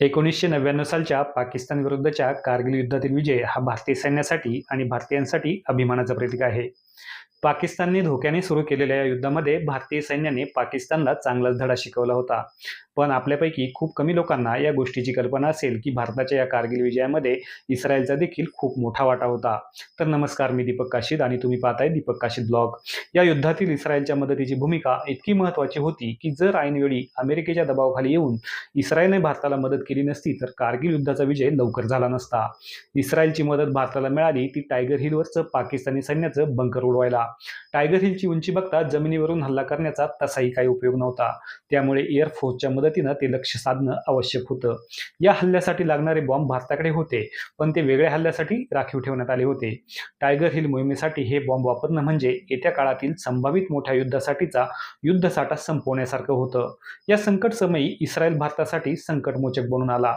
एकोणीसशे नव्याण्णव सालच्या पाकिस्तान विरुद्धच्या कारगिल युद्धातील विजय हा भारतीय सैन्यासाठी आणि भारतीयांसाठी अभिमानाचं प्रतीक आहे. पाकिस्तानने धोक्याने सुरू केलेल्या या युद्धामध्ये भारतीय सैन्याने पाकिस्तानला चांगलाच धडा शिकवला होता. पण आपल्यापैकी खूप कमी लोकांना या गोष्टीची कल्पना असेल की भारताच्या या कारगिल विजयामध्ये इस्रायलचा देखील खूप मोठा वाटा होता. तर नमस्कार मी दीपक काशीद आणि तुम्ही पाहताय दीपक काशीद ब्लॉग. या युद्धातील इस्रायलच्या मदतीची भूमिका इतकी महत्त्वाची होती की जर ऐनवेळी अमेरिकेच्या दबावाखाली येऊन इस्रायलने भारताला मदत केली नसती तर कारगिल युद्धाचा विजय लवकर झाला नसता. इस्रायलची मदत भारताला मिळाली ती टायगर हिलवरचं पाकिस्तानी सैन्याचं बंकर उडवायला. टायगर हिलची उंची बघता जमिनीवरून हल्ला करण्याचा तसाही काही उपयोग नव्हता. त्यामुळे एअरफोर्सच्या मदतीनं ते लक्ष साधणं आवश्यक होतं. या हल्ल्यासाठी लागणारे बॉम्ब भारताकडे होते पण ते वेगळ्या हल्ल्यासाठी राखीव ठेवण्यात आले होते. टायगर हिल मोहिमेसाठी हे बॉम्ब वापरणं म्हणजे येत्या काळातील संभावित मोठ्या युद्धासाठीचा युद्धसाठा संपवण्यासारखं होतं. या संकट समयी इस्रायल भारतासाठी संकटमोचक बनून आला.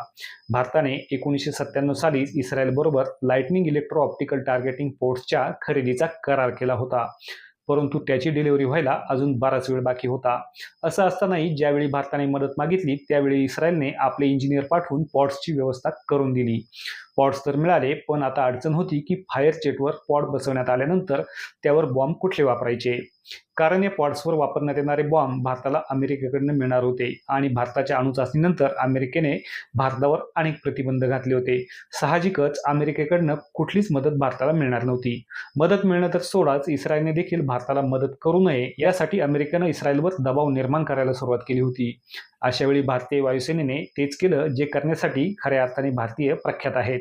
भारताने एकोणीसशे सत्त्याण्णव साली इस्रायलबरोबर लाइटनिंग इलेक्ट्रो ऑप्टिकल टार्गेटिंग पोर्ट्सच्या खरेदीचा करार केला होता. परंतु त्याची डिलिव्हरी व्हायला अजून बराच वेळ बाकी होता. असं असतानाही ज्यावेळी भारताने मदत मागितली त्यावेळी इस्रायलने आपले इंजिनियर पाठवून पॉट्सची व्यवस्था करून दिली. पॉड्स तर मिळाले पण आता अडचण होती की फायर चेटवर पॉड बसवण्यात आल्यानंतर त्यावर बॉम्ब कुठले वापरायचे? कारण या पॉड्सवर वापरण्यात येणारे बॉम्ब भारताला अमेरिकेकडनं मिळणार होते आणि भारताच्या अणुचाचणीनंतर अमेरिकेने भारतावर अनेक प्रतिबंध घातले होते. साहजिकच अमेरिकेकडनं कुठलीच मदत भारताला मिळणार नव्हती. मदत मिळणं तर सोडाच इस्रायलने देखील भारताला मदत करू नये यासाठी अमेरिकेनं इस्रायलवर दबाव निर्माण करायला सुरुवात केली होती. अशावेळी भारतीय वायुसेनेने तेच केलं जे करण्यासाठी खऱ्या अर्थाने भारतीय प्रख्यात आहेत.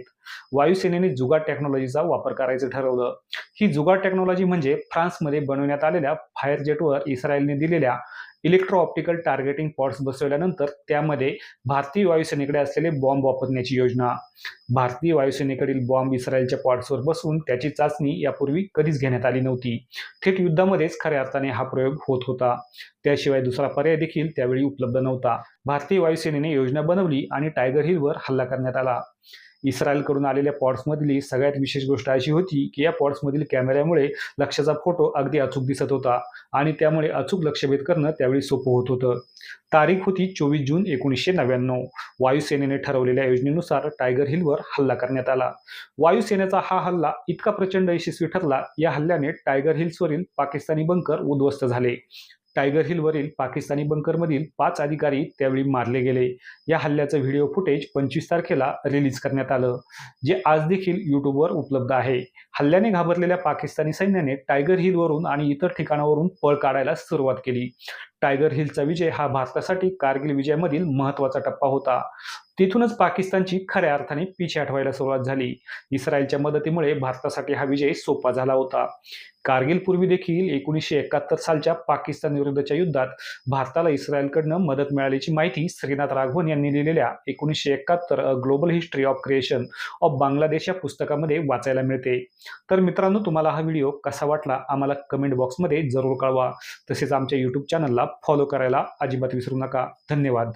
वायुसेनेने जुगाड टेक्नॉलॉजीचा वापर करायचं ठरवलं. ही जुगाड टेक्नॉलॉजी म्हणजे फ्रान्समध्ये बनवण्यात आलेल्या फायर जेटवर इस्रायलने दिलेल्या इलेक्ट्रो ऑप्टिकल टार्गेटिंग पॉट्स बसवल्यानंतर त्यामध्ये भारतीय वायुसेनेकडे असलेले बॉम्ब वापरण्याची योजना. भारतीय वायुसेनेकडील बॉम्ब इस्रायलच्या पॉट्सवर बसून त्याची चाचणी यापूर्वी कधीच घेण्यात आली नव्हती. थेट युद्धामध्येच खऱ्या अर्थाने हा प्रयोग होत होता. त्याशिवाय दुसरा पर्याय देखील त्यावेळी उपलब्ध नव्हता. भारतीय वायुसेनेने योजना बनवली आणि टायगर हिलवर हल्ला करण्यात आला. इस्रायलकडून आलेल्या पॉड्समधली सगळ्यात विशेष गोष्ट अशी होती की या पॉड्समधील कॅमेऱ्यामुळे लक्ष्याचा फोटो अगदी अचूक दिसत होता आणि त्यामुळे अचूक लक्षभेद करणं त्यावेळी सोपं होत होतं. तारीख होती चोवीस जून एकोणीसशे नव्याण्णव. वायुसेनेने ठरवलेल्या योजनेनुसार टायगर हिलवर हल्ला करण्यात आला. वायुसेनेचा हा हल्ला इतका प्रचंड यशस्वी ठरला या हल्ल्याने टायगर हिल्सवरील पाकिस्तानी बंकर उद्ध्वस्त झाले. टायगर हिलवरील पाकिस्तानी बंकरमधील पाच अधिकारी त्यावेळी मारले गेले. या हल्ल्याचं व्हिडिओ फुटेज पंचवीस तारखेला रिलीज करण्यात आलं जे आज देखील यूट्यूबवर उपलब्ध आहे. हल्ल्याने घाबरलेल्या पाकिस्तानी सैन्याने टायगर हिलवरून आणि इतर ठिकाणावरून पळ काढायला सुरुवात केली. टायगर हिलचा विजय हा भारतासाठी कारगिल विजयामधील महत्त्वाचा टप्पा होता. तिथूनच पाकिस्तानची खऱ्या अर्थाने पिछे आठवायला सुरुवात झाली. इस्रायलच्या मदतीमुळे भारतासाठी हा विजय सोपा झाला होता. कारगिल पूर्वी देखील एकोणीसशे एकाहत्तर सालच्या पाकिस्तान विरुद्धच्या युद्धात भारताला इस्रायलकडनं मदत मिळाल्याची माहिती श्रीनाथ राघवन यांनी लिहिलेल्या एकोणीसशे एकाहत्तर a global history of creation of Bangladesh या पुस्तकामध्ये वाचायला मिळते. तर मित्रांनो तुम्हाला हा व्हिडिओ कसा वाटला आम्हाला कमेंट बॉक्समध्ये जरूर कळवा. तसेच आमच्या यूट्यूब चॅनलला फॉलो करायला अजिबात विसरू नका. धन्यवाद.